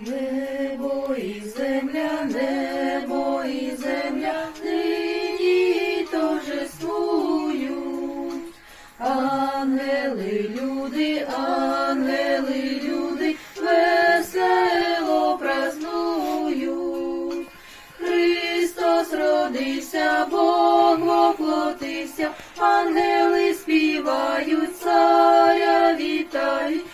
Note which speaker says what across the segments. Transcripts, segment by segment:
Speaker 1: Небо і земля, небо і земля, нині торжествують. Ангели, люди, ангели, люди, весело празнують. Христос родився, Бог воплотився, ангели співають, царя вітають,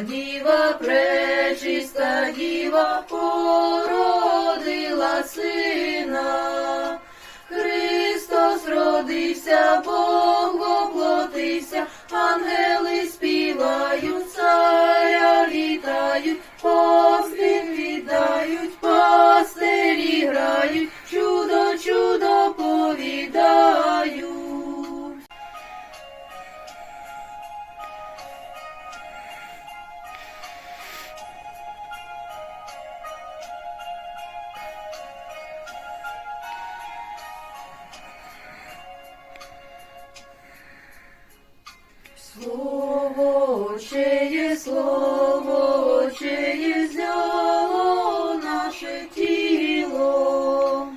Speaker 1: діва, пречиста діва, породила сина. Христос родився, Бог слово чиє взяло наше тіло,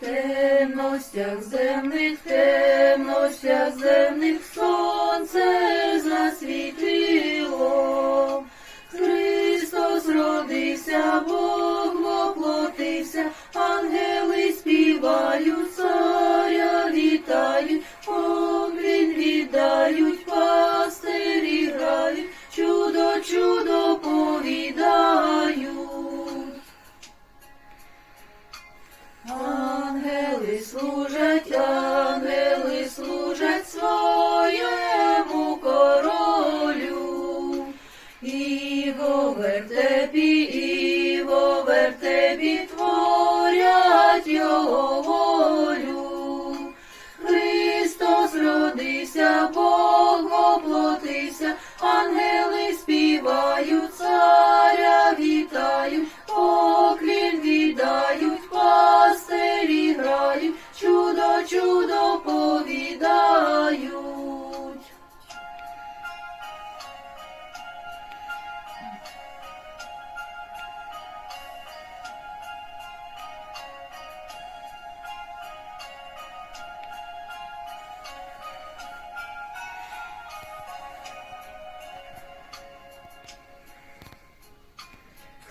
Speaker 1: в темностях земних, в темностях земних сонце чудо,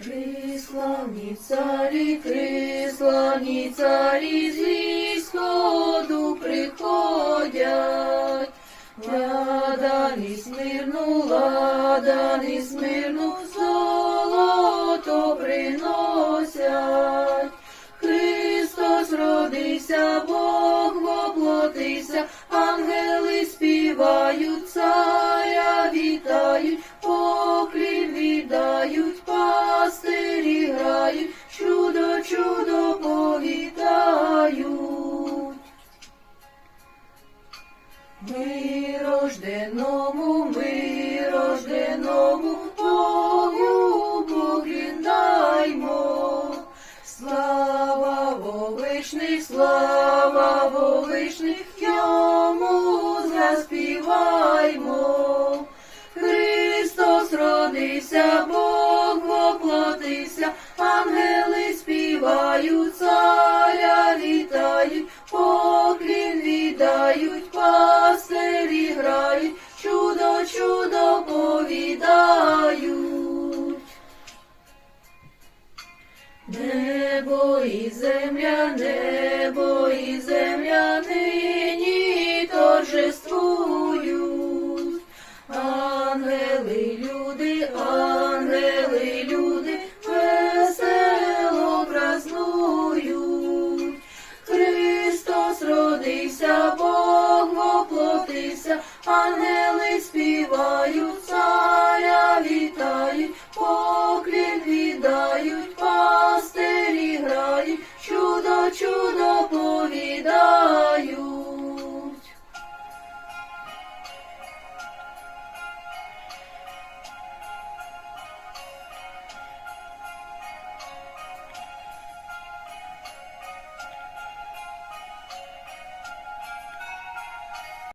Speaker 1: Три славні царі, три славні царі зі сходу приходять. Ладані смирну, ладані смирну, золото приносять. Христос родився, Бог воплотився, Ми рожденому, ми рожденому Богу поглядаймо. Слава Вовишних, слава Вовишних, йому заспіваймо. Христос родився, Бог земля, небо і земля нині торжествують. Ангели, люди, ангели, люди, весело празнують. Христос родився, Бог воплотився, ангели чудо повідає.